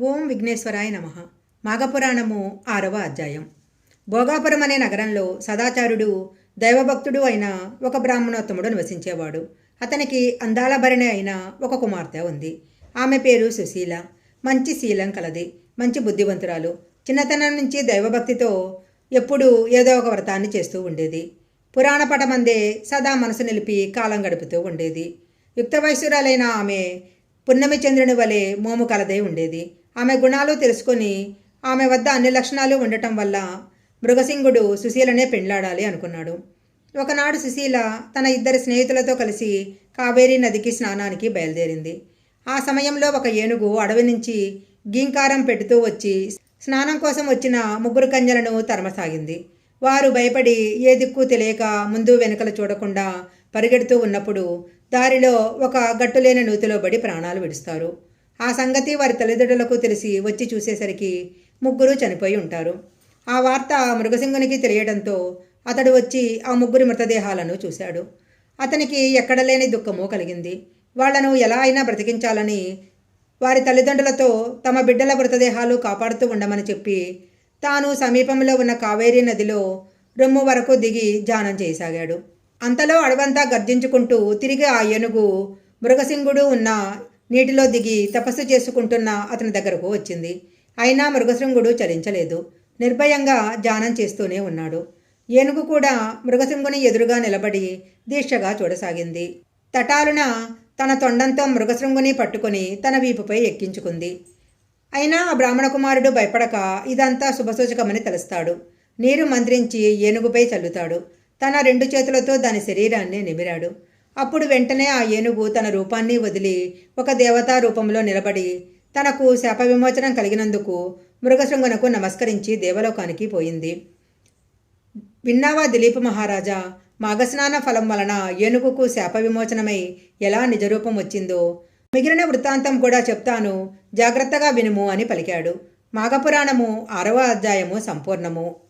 ఓం విఘ్నేశ్వరాయ నమ. మాఘపురాణము ఆరవ అధ్యాయం. భోగాపురం అనే నగరంలో సదాచారుడు దైవభక్తుడు అయిన ఒక బ్రాహ్మణోత్తముడు నివసించేవాడు. అతనికి అందాలభరణి అయిన ఒక కుమార్తె ఉంది. ఆమె పేరు సుశీల. మంచి శీలం కలది మంచి బుద్ధివంతురాలు. చిన్నతనం నుంచి దైవభక్తితో ఎప్పుడూ ఏదో ఒక వ్రతాన్ని చేస్తూ ఉండేది. పురాణ పటమందే సదా మనసు నిలిపి కాలం గడుపుతూ ఉండేది. యుక్త వయసురాలైన ఆమె పున్నమి చంద్రుని వలె మోము కలదై ఉండేది. ఆమె గుణాలు తెలుసుకొని ఆమె వద్ద అన్ని లక్షణాలు ఉండటం వల్ల మృగసింగుడు సుశీలనే పెండ్లాడాలి అనుకున్నాడు. ఒకనాడు సుశీల తన ఇద్దరి స్నేహితులతో కలిసి కావేరీ నదికి స్నానానికి బయలుదేరింది. ఆ సమయంలో ఒక ఏనుగు అడవి నుంచి గీంకారం పెడుతూ వచ్చి స్నానం కోసం వచ్చిన ముగ్గురు కన్యలను తరమసాగింది. వారు భయపడి ఏ దిక్కు తెలియక ముందు వెనుకలు చూడకుండా పరిగెడుతూ ఉన్నప్పుడు దారిలో ఒక గట్టులేని నూతిలో పడి ప్రాణాలు విడుస్తారు. ఆ సంగతి వారి తల్లిదండ్రులకు తెలిసి వచ్చి చూసేసరికి ముగ్గురు చనిపోయి ఉంటారు. ఆ వార్త మృగసింగునికి తెలియడంతో అతడు వచ్చి ఆ ముగ్గురి మృతదేహాలను చూశాడు. అతనికి ఎక్కడ లేని దుఃఖము కలిగింది. వాళ్ళను ఎలా అయినా బ్రతికించాలని వారి తల్లిదండ్రులతో తమ బిడ్డల మృతదేహాలు కాపాడుతూ ఉండమని చెప్పి తాను సమీపంలో ఉన్న కావేరీ నదిలో రొమ్ము వరకు దిగి ధ్యానం చేయసాగాడు. అంతలో అడవంతా గర్జించుకుంటూ తిరిగి ఆ ఏనుగు మృగసింగుడు ఉన్న నీటిలో దిగి తపస్సు చేసుకుంటున్న అతని దగ్గరకు వచ్చింది. అయినా మృగశృంగుడు చలించలేదు. నిర్భయంగా ధ్యానం చేస్తూనే ఉన్నాడు. ఏనుగు కూడా మృగశృంగుని ఎదురుగా నిలబడి దీక్షగా చూడసాగింది. తటాలున తన తొండంతో మృగశృంగుని పట్టుకొని తన వీపుపై ఎక్కించుకుంది. అయినా ఆ బ్రాహ్మణ కుమారుడు భయపడక ఇదంతా శుభసూచకమని తెలుస్తాడు. నీరు మంత్రించి ఏనుగుపై చల్లుతాడు. తన రెండు చేతులతో దాని శరీరాన్ని నిమిరాడు. అప్పుడు వెంటనే ఆ ఏనుగు తన రూపాన్ని వదిలి ఒక దేవతా రూపంలో నిలబడి తనకు శాప విమోచనం కలిగినందుకు మృగశృంగనకు నమస్కరించి దేవలోకానికి పోయింది. విన్నావా దిలీప్ మహారాజా మాఘస్నాన ఫలం వలన ఏనుగుకు శాప విమోచనమై ఎలా నిజరూపం వచ్చిందో మిగిలిన వృత్తాంతం కూడా చెప్తాను జాగ్రత్తగా వినుము అని పలికాడు. మాఘపురాణము ఆరవ అధ్యాయము సంపూర్ణము.